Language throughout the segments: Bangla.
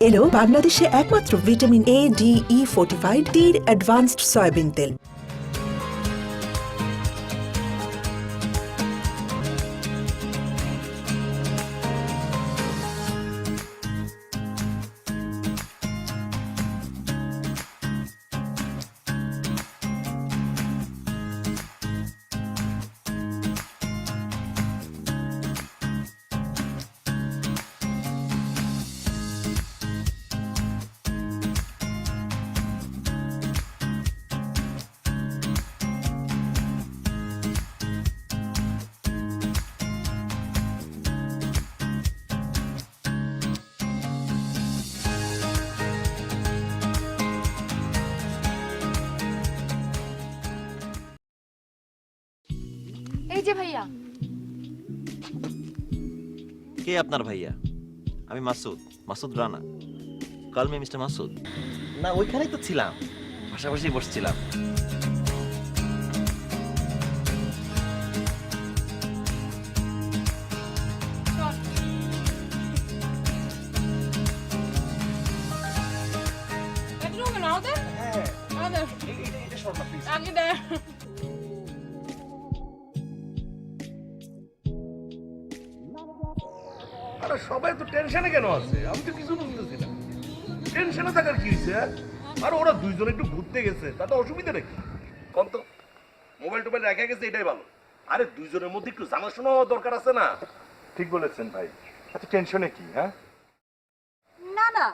এলো বাংলাদেশে একমাত্র vitamin A D E fortified টির অ্যাডভান্সড সয়াবিন তেল। যে ভাইয়া। কে আপনার ভাইয়া? আমি Masud Masud Rana. Call me mister Masud. না ওইখানেই তো ছিলাম। পাশাপাশি বসছিলাম? টেনশনে কেন আছে? আমি তো কিছু বুঝতেছি না। টেনশনে থাকার কি হয়েছে হ্যাঁ? আর ওরা দুইজন একটু ঘুরতে গেছে তাতে অসুবিধা নাকি? কম তো মোবাইল টোবাইল রেখে গেছে এটাই ভালো। আরে দুইজনের মধ্যে একটু জানাশোনা হওয়া দরকার আছে না? ঠিক বলেছেন ভাই। এত টেনশনে কি হ্যাঁ? না না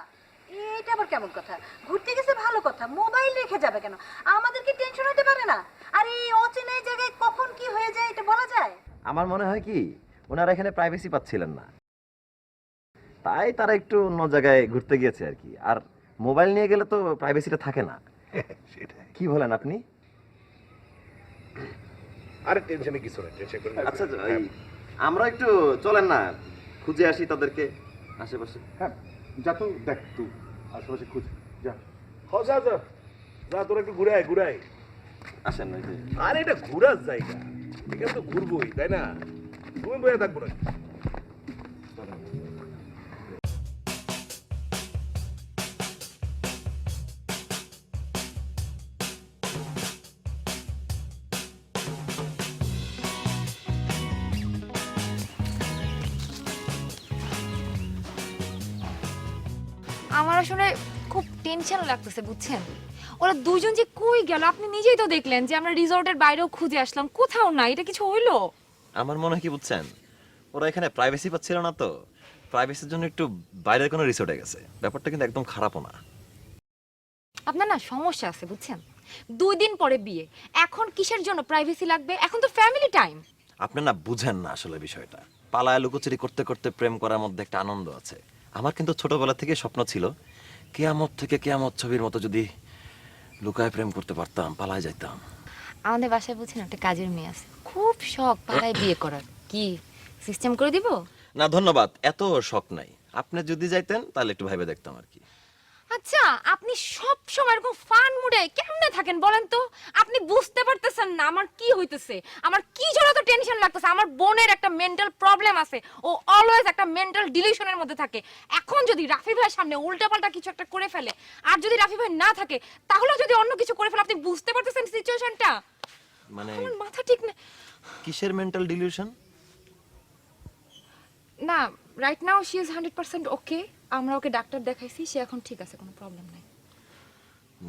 এটা আবার কেমন কথা? ঘুরতে গেছে ভালো কথা মোবাইল রেখে যাবে কেন? আমাদের কি টেনশন হতে পারে না। আর এই অচেনা এই জায়গায় কখন কি হয়ে যায় এটা বলা যায়? আমার মনে হয় কি ওনারা এখানে প্রাইভেসি পাচ্ছিলেন না। তাই তারা একটু অন্য জায়গায় ঘুরতে গিয়েছে আর কি। আর মোবাইল নিয়ে গেলে তো প্রাইভেসিটা থাকে না। সেটাই। কি বলেন আপনি? আরে টেনশনে কিছু নেই টেনশন করে আচ্ছা এই, আমরা একটু চলেন না খুঁজে আসি তাদেরকে আশেপাশে। হ্যাঁ যা তো দেখ তুই আশেপাশে খুঁজ যা। হ যা যা। যা তোরা একটু ঘুরে আয় ঘুরে আয়। আসেন ওই যে। আরে এটা ঘুরার জায়গা। এখানে তো ঘুরবোই তাই না? তুমি বয়ে থাকব না আমার আসলে খুব টেনশন লাগতেছে বুঝছেন? ওরা দুজন যে কই গেল আপনি নিজেই তো দেখলেন যে আমরা রিসর্টের বাইরেও খুঁজে আসলাম কোথাও না এটা কিছু হইল? আমার মনে হয় কি বুঝছেন? ওরা এখানে প্রাইভেসি পাচ্ছিল না তো। প্রাইভেসির জন্য একটু বাইরের কোনো রিসোর্টে গেছে। ব্যাপারটা কিন্তু একদম খারাপও না। আপনার না সমস্যা আছে বুঝছেন? দুই দিন পরে বিয়ে। এখন কিসের জন্য প্রাইভেসি লাগবে? এখন তো ফ্যামিলি টাইম আপনি না বুঝেন না আসলে বিষয়টা। পালায় লুকোচুরি করতে করতে প্রেম করার মধ্যে একটা আনন্দ আছে। আমার কিন্তু ছোটবেলা থেকে স্বপ্ন ছিল কেয়ামত থেকে কেয়ামত ছবির মতো যদি লুকায় প্রেম করতে পারতাম পালায় যাইতাম। আমাদের বাসায় বুঝছেন একটা কাজের মেয়ে আছে। খুব শখ পালায় বিয়ে করার। কি? সিস্টেম করে দিব? না ধন্যবাদ। এত শখ নাই। আপনি যদি যাইতেন তাহলে একটু ভাইবে দেখতাম আর কি। আচ্ছা আপনি সব সময় এরকম ফান মুডে কেমনে থাকেন বলেন তো? আপনি বুঝতে পারতেছেন না আমার কি হইতেছে। আমার কি জন্য তো টেনশন লাগতেছে। আমার বোনের একটা মেন্টাল প্রবলেম আছে। ও অলওয়েজ একটা মেন্টাল ডিলিউশনের মধ্যে থাকে। এখন যদি রাফি ভাইয়ের সামনে উল্টাপাল্টা কিছু একটা করে ফেলে আর যদি রাফি ভাই না থাকে তাহলে যদি অন্য কিছু করে ফেলে আপনি বুঝতে পারতেছেন সিচুয়েশনটা মানে আমার মাথা ঠিক না। কিসের মেন্টাল ডিলিউশন না right now she is hundred percent okay আমরা ওকে ডাক্তার দেখাইছি সে এখন ঠিক আছে কোনো প্রবলেম নাই।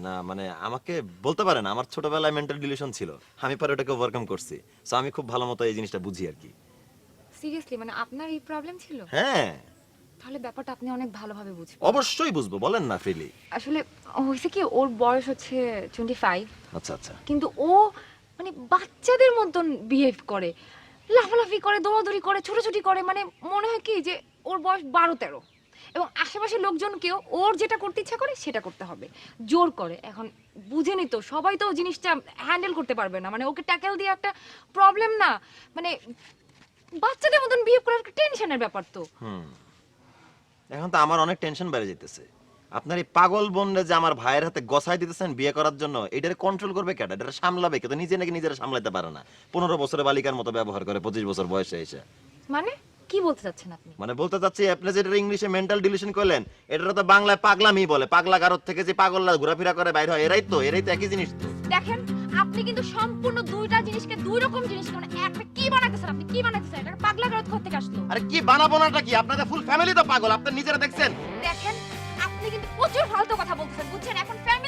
না মানে আমাকে বলতে পারেন আমার ছোটবেলায় মেন্টাল ডিলিউশন ছিল। আমি পরে ওটাকে ওভারকাম করছি। সো আমি খুব ভালো মতো এই জিনিসটা বুঝি আর কি। সিরিয়াসলি মানে আপনার এই প্রবলেম ছিল? হ্যাঁ। তাহলে ব্যাপারটা আপনি অনেক ভালোভাবে বুঝবেন। অবশ্যই বুঝব বলেন না ফ্রিলি আসলে হয়েছে কি ওর বয়স হচ্ছে টোয়েন্টি ফাইভ আচ্ছা আচ্ছা। কিন্তু ও মানে বাচ্চাদের মতন বিহেভ করে। লাফালাফি করে দৌড়াদৌড়ি করে ছোটাছুটি করে মানে মনে হয় কি যে ওর বয়স বারো তেরো। এবং আশেপাশের লোকজনকেও ওর যেটা করতে ইচ্ছা করে সেটা করতে হবে। জোর করে। এখন বুঝেনি তো সবাই তো জিনিসটা হ্যান্ডেল করতে পারবে না। মানে ওকে ট্যাকেল দিয়ে একটা প্রবলেম না মানে বাচ্চাদের মতন বিহেভ করার টেনশনের ব্যাপার তো। এখন তো আমার অনেক টেনশন বেড়ে যেতেছে। আপনার এই পাগল বোনরে যে আমার ভাইয়ের হাতে গসাই দিতেছেন বিয়ে করার জন্য এটারে কন্ট্রোল করবে কেটা এটা সামলাবে কে? তো নিজে নাকি নিজেরা সামলাতে পারে না। পনেরো বছরের বালিকার মতো ব্যবহার করে পঁচিশ বছর বয়সে এসে। মানে? কি বলতে চাচ্ছেন আপনি? মানে বলতে চাচ্ছি আপনি যেটা ইংলিশে মেন্টাল ডিলিউশন করলেন এটা তো বাংলায় পাগলামি বলে। পাগলা গারদ থেকে যে পাগলরা ঘোরাফেরা করে বাইরে হয় এরাই তো এরাই তো একই জিনিস তো। দেখেন আপনি কিন্তু সম্পূর্ণ দুইটা জিনিসকে দুই রকম জিনিস মানে একটা কি বানাইতেছেন আপনি? কি বানাইতেছেন এটা পাগলা গারদ করতে আসলো। আরে কি বানাবো নাটা কি? আপনাদের ফুল ফ্যামিলি তো পাগল আপনি নিজেরা দেখছেন। দেখেন আপনি কিন্তু প্রচুর ফালতু কথা বলতেছেন বুঝছেন? এখন family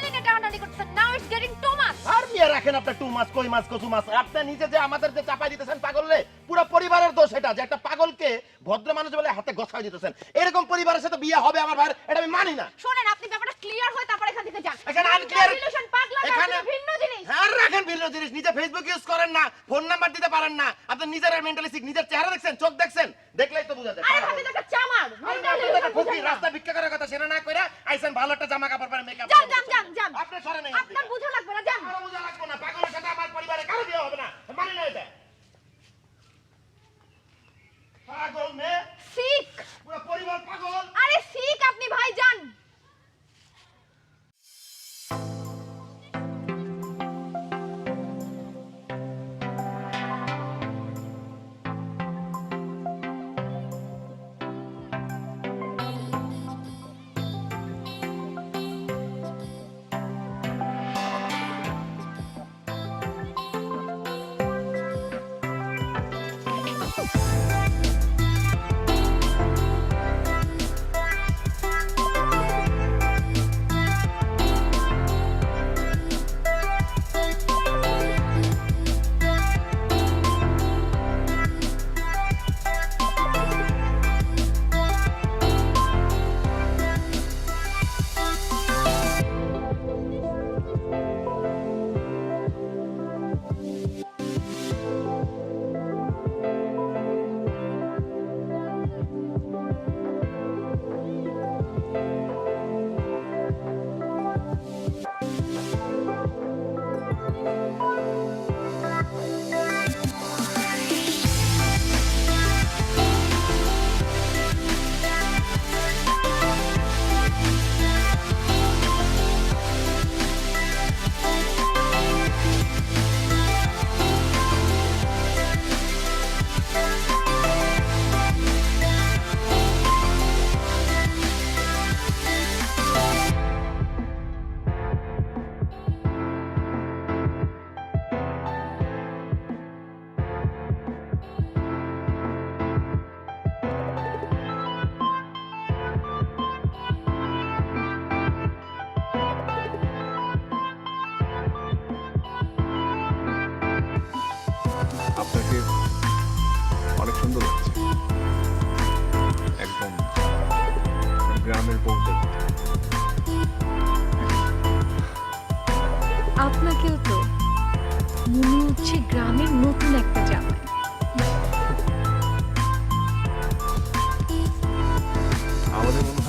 now it's getting too much আর নিয়ে রাখেন আপনার টু মাছ কই মাছ কচু মাছ। আপনি নিজে যে আমাদের যে চাপাই দিতেছেন পাগলরে পুরো পরিবারের দোষ এটা যে একটা পাগলকে ভদ্র মানুষ বলে হাতে গছাই দিতেছেন। এরকম পরিবারের সাথে বিয়ে হবে আমার ভাইয়ের এটা আমি মানি না। শুনেন আপনি ব্যাপারটা ক্লিয়ার হয় তারপর এখান থেকে যান। এখানে unclear- রিলেশন পাগলা এখানে- ভিন্ন জিনিস। হ্যাঁ রাখেন ভিন্ন জিনিস। নিজে ফেসবুক ইউজ করেন না ফোন নাম্বার দিতে পারেন না। আপনি নিজের মেন্টালি সিক নিজের চেহারা দেখছেন চোখ দেখছেন দেখলেই তো বোঝা যায় আরে ভাবি দেখা চামার ফকির রাস্তা ভিক্ষা করার কথা সেটা না কইরা আইছেন ভালো একটা জামা কাপড় পরে মেকআপ যান যান যান যান আপনি সরে নেই আপনার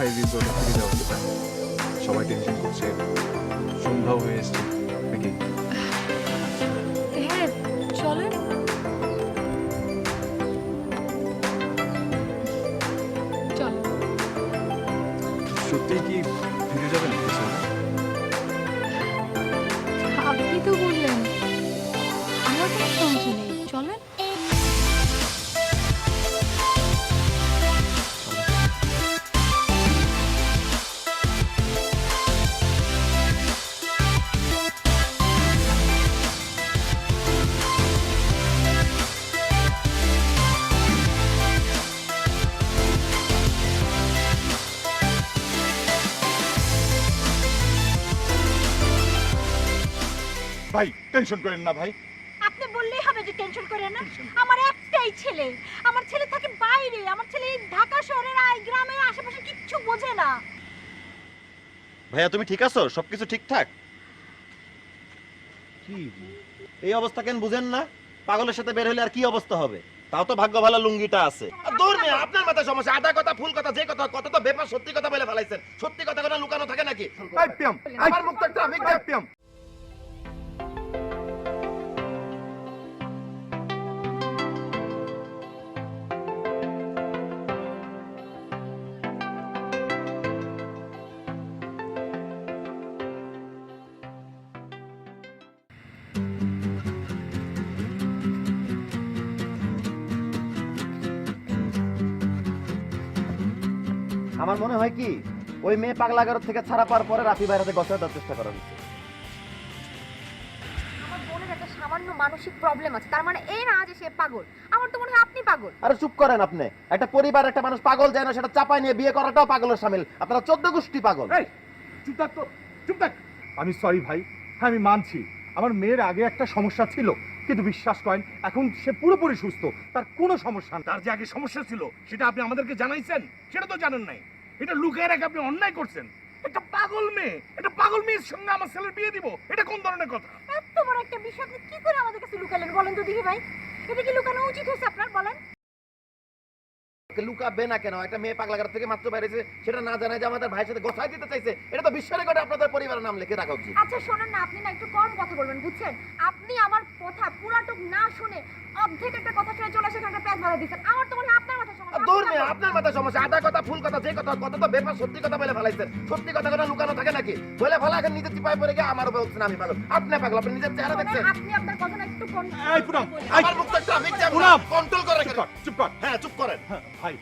হয় রিসোর্টে থেকে যাওয়া সবাই টেনশন করছে। সন্ধ্যাও হয়ে এসছে। টেনশন করেন না ভাই। আপনি বললেই হবে যে টেনশন করে না। আমার একটাই ছেলে। আমার ছেলে থাকে বাইরে। আমার ছেলে এই ঢাকা শহরের আর গ্রামের আশেপাশে কিচ্ছু বোঝে না। ভাইয়া তুমি ঠিক আছো? সবকিছু ঠিকঠাক? কি এই অবস্থা কেন বুঝেন না? পাগলের সাথে বের হলে আর কি অবস্থা হবে? তাও তো ভাগ্য ভালো লুঙ্গিটা আছে। আর দূর মেয়ে, আপনার মাথায় সমস্যা। আধা কথা ফুল কথা যে কথা কথা তো বেপার সত্যি কথা বলে ফেলাইছেন। সত্যি কথা কোনো লুকানো থাকে নাকি? আই পিয়াম আমার মুখ একটা আমি পিয়াম আমার মনে হয় কি ওই মেয়ে পাগলাগার থেকে ছাড়া পাওয়ার পরে রাফি ভাইয়ের হাতে গছায় দেওয়ার চেষ্টা করা হচ্ছে আমার বোনের একটা সামান্য মানসিক প্রবলেম আছে তার মানে এই না যে সে পাগল আমার তো মনে হয় আপনি পাগল। আরে চুপ করেন আপনি একটা পরিবার একটা মানুষ পাগল যায় না সেটা চাপায় নিয়ে বিয়ে করাটাও পাগলের সামিল। আপনারা চোদ্দ গোষ্ঠী পাগল। এই চুপ থাক তো চুপ থাক। আমি সরি ভাই হ্যাঁ আমি মানছি। আমার মেয়ের আগে একটা সমস্যা ছিল কিন্তু বিশ্বাস করেন এখন সে পুরোপুরি সুস্থ তার কোনো সমস্যা তার যে আগে সমস্যা ছিল সেটা আপনি আমাদেরকে জানাইছেন? সেটা তো জানেন নাই। এটা লুকিয়ে রেখে আপনি অন্যায় করছেন। একটা পাগল মেয়ে একটা পাগল মেয়ের সঙ্গে আমার ছেলের বিয়ে দিব এটা কোন ধরনের কথা? এত বড় একটা বিষয় আপনি কি করে আমাদের কাছে লুকালেন বলেন তো দেখি ভাই। এটা কি লুকানো উচিত হয়েছে আপনার বলেন। লুকাবে না কেন? একটা মেয়ে পাগলাগার থেকে মাত্র বাইরেছে সেটা না জানায় যে আমাদের ভাইয়ের সাথে গোছায় দিতে চাইছে। এটা তো বিশ্ব রেকর্ডে আপনাদের পরিবারের নাম লিখে রাখা উচিত। আচ্ছা শোনেন না আপনি না একটু কম কথা বলবেন বুঝছেন? আপনি আমার কথা পুরাটুক না শুনে অর্ধেক একটা কথা শুনে চলে সেখানে প্যাচ বাড়া দিচ্ছেন আমার তো মনে হয় আপনার মাথা সমস্যা আপনার আধা কথা ফুল কথা যে কথা কথা তো বেফার সত্যি কথা বলে ফেলাইছেন। সত্যি কথা কথা লুকানো থাকে নাকি? বলে ফেলা এখন নিজে চিপায় পড়ে গিয়ে আমার উপর বলছেন আমি পাগল। আপনি পাগল আপনি নিজের চেহারা শোনেন, দেখছেন? আপনি আপনার কথা একটু control এই পুনম, করে বলুন। এই, আমার মুখ তো ট্রাফিক জ্যাম কন্ট্রোল করে চুপ কর চুপ কর। হ্যাঁ চুপ করেন। হ্যাঁ, ভাই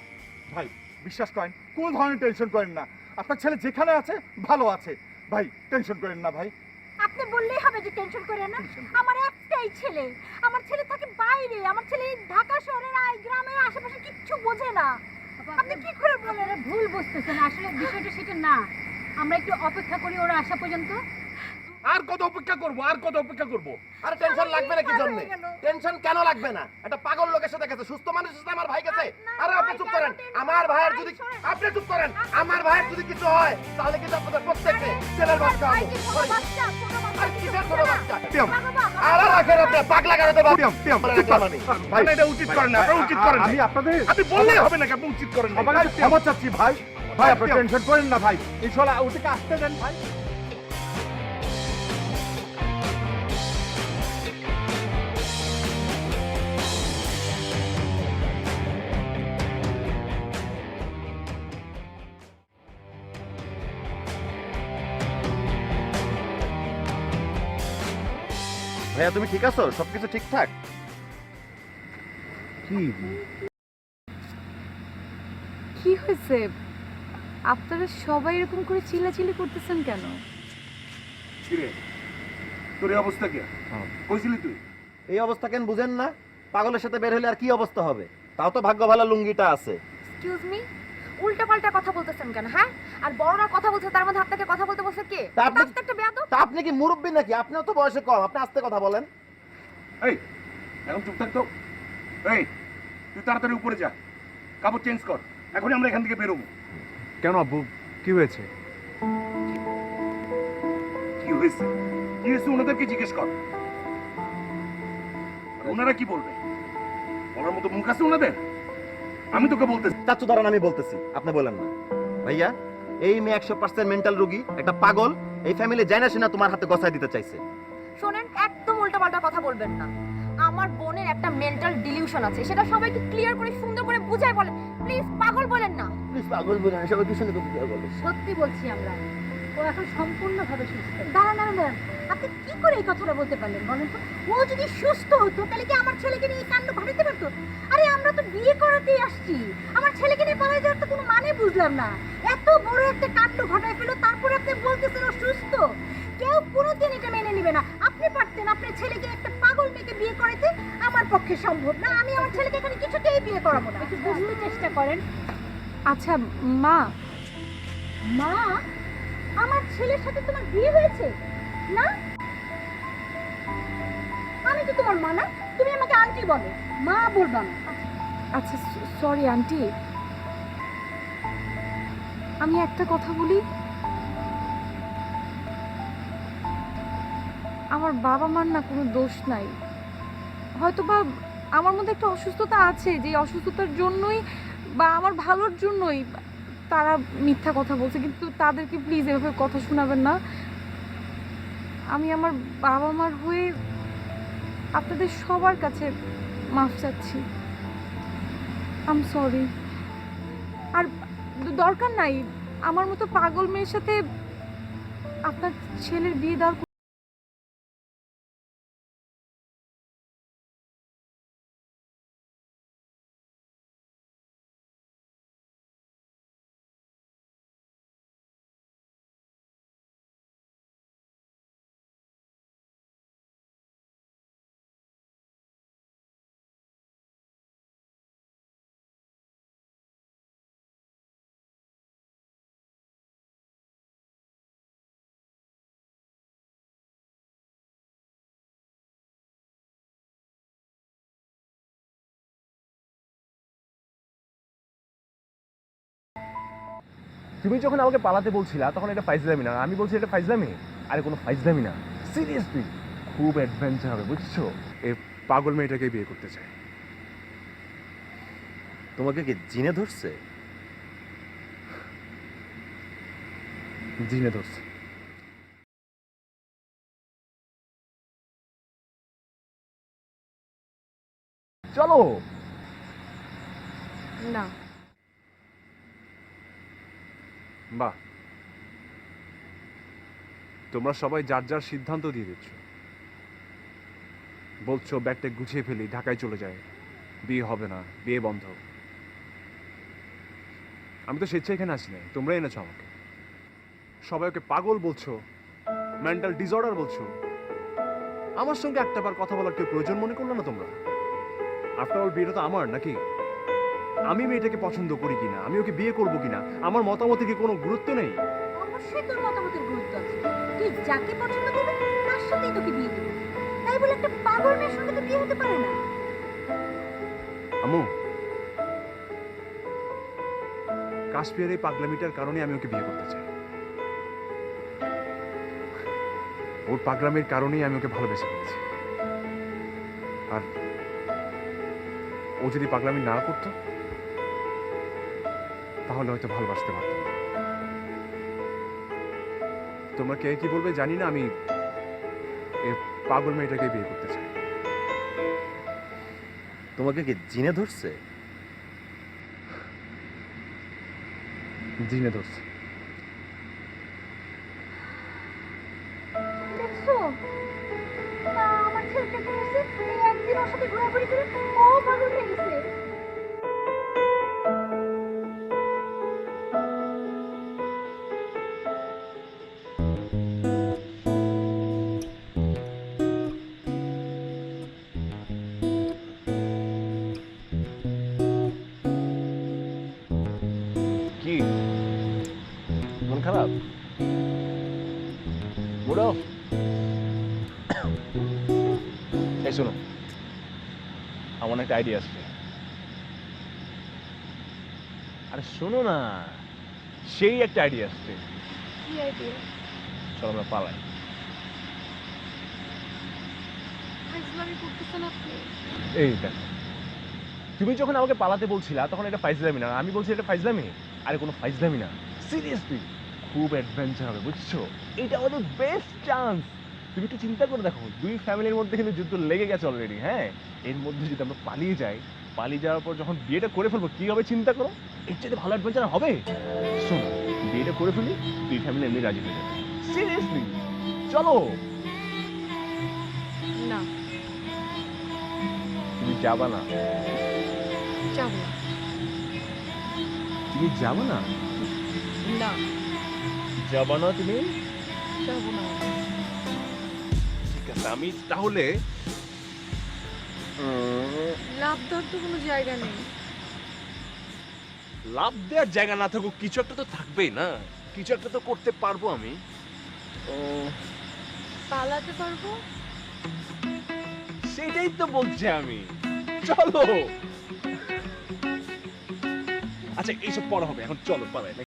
ভাই বিশ্বাস করেন কোন ধরনের টেনশন করেন না। আপনার ছেলে যেখানে আছে ভালো আছে। ভাই টেনশন করেন না ভাই। আপনি বললেই যে টেনশন করে না আমার একটাই ছেলে। আমার ছেলে থাকে বাইরে আমার ছেলে ঢাকা শহরের আর গ্রামের আশেপাশে কিচ্ছু বোঝে না। আপনি কি করে বলেন? ভুল বুঝতেছেন আসলে বিষয়টা সেটা না। আমরা একটু অপেক্ষা করি ওরা আসা পর্যন্ত। আর কত অপেক্ষা করব আর কত অপেক্ষা করব? আর টেনশন লাগবে না কি জন্য? টেনশন কেন লাগবে না? একটা পাগল লোকের সাথে গেছে সুস্থ মানুষের সাথে আমার ভাই গেছে। আরে আপনি চুপ করেন। আমার ভাইয়ের যদি। আপনি চুপ করেন। আমার ভাইয়ের যদি কিছু হয় তাহলে কিন্তু আপনাদের প্রত্যেককে ছেলের বাচ্চা হব। আর কিসের ছোট বাচ্চা? আপনি পাগলা গাড়িতে। ভাই, এটা উচিত করেন না, আপনারা উচিত করেন। আমি আপনাদের আপনি বললেই হবে না আপনি উচিত করেন না। সবার ক্ষমা চাচ্ছি ভাই। ভাই আপনি টেনশন করেন না ভাই। ইনশাল্লাহ ওদিকে আসতে দেন ভাই। ভাইয়া তুমি ঠিক আছো? সবকিছু ঠিকঠাক? কি কি হয়েছে? আপনারা সবাই এরকম করে চিল্লাচিল্লি করতেছেন কেন? কিরে, তোর এই অবস্থা কি? কইছিলি তুই? এই অবস্থা কেন বুঝেন না? পাগলের সাথে বের হলে আর কি অবস্থা হবে? তাও তো ভাগ্য ভালো লুঙ্গিটা আছে। এক্সকিউজ মি উল্টা পাল্টা কথা বলতেছেন কেন হ্যাঁ? আর বড়রা কথা বলছে তার মধ্যে আপনাকে কথা বলতে বলছে কে? আপনি- একটা বেয়াদব? তা আপনি কি মুরব্বী নাকি? আপনিও তো বয়সে কম আপনি আস্তে কথা বলেন। এই এখন চুপ থাক তো। এই তুই তাড়াতাড়ি উপরে যা। কাপড় চেঞ্জ কর। এখনই আমরা এখান থেকে বেরোবো। কেন আব্বু? কি হয়েছে? কি হয়েছে? কি হয়েছে ওনাদেরকে জিজ্ঞেস কর। ওনারা কি বলবে? বলার মতো মুখ আছে ওনাদের? আমি তোকে বলতেছি। চাচ্ছু দাঁড়ান আমি বলতেছি। আপনি বলেন না। ভাইয়া এই মেয়ে একশো পার্সেন্ট মেন্টাল রুগী একটা পাগল এই ফ্যামিলি জানা শোনা তোমার হাতে গসায় দিতে চাইছে। শোনেন একদম উল্টা পাল্টা কথা বলবেন না। আমার বোনের একটা মেন্টাল ডিলিউশন আছে সেটা সবাইকে ক্লিয়ার করে সুন্দর করে বুঝায় বলেন। প্লিজ পাগল বলেন না। প্লিজ পাগল বলেন সবাইকে সবাই পিছনে কথা বলেন? সত্যি বলছি আমরা। ও এখন সম্পূর্ণভাবে সুস্থ। দাঁড়ান দাঁড়ান দাঁড়ান। আপনি কি করে এই কথাটা বলতে পারলেন বলেন তো? ও যদি সুস্থ হতো তাহলে কি আমার ছেলেকে নিয়ে কাণ্ড ঘটাতে পারতো? আরে আমরা তো বিয়ে করাতেই আসছি। আমার ছেলেকে নিয়ে পালিয়ে যাওয়ার তো কোনো মানে বুঝলাম না। এত বড় একটা কাণ্ড ঘটায় ফেলো তারপরে আপনি বলতেছেন ও সুস্থ। কেউ কোনোদিন এটা মেনে নেবে না। আপনি পারতেন আপনার ছেলেকে একটা পাগল মেয়েকে বিয়ে করাতে আমার পক্ষে সম্ভব না। আমি আমার ছেলেকে এখানে কিছুতেই বিয়ে করাবো না। একটু বুঝতে চেষ্টা করেন। আচ্ছা মা। মা? আমার ছেলের সাথে তোমার বিয়ে হয়েছে? না? আমি তো তোমার মা না, তুমি আমাকে আন্টি বলো। মা বলবা না। আচ্ছা সরি আন্টি। আমি একটা কথা বলি। আমার বাবা মার না কোনো দোষ নাই। হয়তো বা আমার মধ্যে একটা অসুস্থতা আছে, যে অসুস্থতার জন্যই বা আমার ভালোর জন্যই। তারা মিথ্যা কথা বলছে, কিন্তু তাদেরকে প্লিজ এভাবে কথা শোনাবেন না। আমি আমার বাবা মার হয়ে আপনাদের সবার কাছে মাফ চাচ্ছি। আম সরি আর দরকার নাই, আমার মতো পাগল মেয়ের সাথে আপনার ছেলের বিয়ে দেওয়ার তুমি যখন আমাকে পালাতে বলছিলা তখন এটা ফাইজলামি না। আমি বলছি এটা ফাইজলামি? আরে কোনো ফাইজলামি না। সিরিয়াসলি খুব অ্যাডভেঞ্চার হবে বুঝছ? এই পাগল মেয়েটাকে বিয়ে করতে চাই তোমাকে কি জিনে ধরছে? জিনে ধরছে। চলো। না। বাহ। তোমরা সবাই যার যার সিদ্ধান্ত দিয়ে দিচ্ছ। বলছো, ব্যাগটা গুছিয়ে ফেলি, ঢাকায় চলে যায় বিয়ে হবে না, বিয়ে বন্ধ। আমি তো স্বেচ্ছা এখানে আসি নাই তোমরা এনেছো আমাকে। সবাই ওকে পাগল বলছো মেন্টাল ডিসঅর্ডার বলছো। আমার সঙ্গে একটা বার কথা বলার কেউ প্রয়োজন মনে করল না তোমরা? আফটার অল বিয়েটা তো আমার, নাকি? আমি মেয়েটাকে পছন্দ করি কিনা? আমি ওকে বিয়ে করব কিনা? আমার মতামতের কি কোনো গুরুত্ব নেই? অবশ্যই তোর মতামতের গুরুত্ব আছে। তুই যাকে পছন্দ করবি তার সাথেই তোকে বিয়ে দিবি। তাই বলে একটা পাগল মেয়ের সঙ্গে তো বিয়ে হতে পারে না। আমু কাশ্মীরের এই পাগলামিটার কারণে আমি ওকে বিয়ে করতে চাই। ওর পাগলামির কারণেই আমি ওকে ভালোবেসে ফেলেছি। আর ও যদি পাগলামি না করতো তাহলে হয়তো ভালোবাসতে পারতাম। তোমরা কে কি বলবে জানি না আমি এ পাগল মেয়েটাকে বিয়ে করতে চাই। তোমাকে কি জিনে ধরছে? জিনে ধরছে। একটা আইডিয়া আসছে আরে শোনো না সেই একটা আইডিয়া আসছে চলো আমরা পালাই। এই দেখো তুমি যখন আমাকে পালাতে বলছিলা তখন এটা ফাইজলামি না। আমি বলছি এটা ফাইজলামি? আরে কোনো ফাইজলামি না। সিরিয়াসলি খুব অ্যাডভেঞ্চার হবে বুঝছ? এটা আমাদের বেস্ট চান্স তুমি একটু চিন্তা করে দেখো দুই ফ্যামিলির মধ্যে কিন্তু যুদ্ধ লেগে গেছে অলরেডি হ্যাঁ? এর মধ্যে যদি আমরা পালিয়ে যাই পালিয়ে যাওয়ার পর যখন বিয়েটা করে ফেলব কি হবে চিন্তা করো? এর চাইতে ভালো অ্যাডভেঞ্চার হবে? শোনো বিয়েটা করে ফেলি দুই ফ্যামিলি এমনি রাজি হয়ে যাবে। সিরিয়াসলি চলো। না। তুমি যাবা না? যাব। না তুমি যাবা না? না। যাবা না তুমি? যাব না। আমি তাহলে? লাভ দেওয়ার তো কোনো জায়গা নেই। লাভ দেওয়ার জায়গা না থাকুক কিছু একটা তো থাকবেই না। কিছু একটা তো করতে পারব আমি। পালাতে পারব? সেটাই তো বলছি আমি। চলো। আচ্ছা এইসব পড়া হবে এখন চলো পালাই।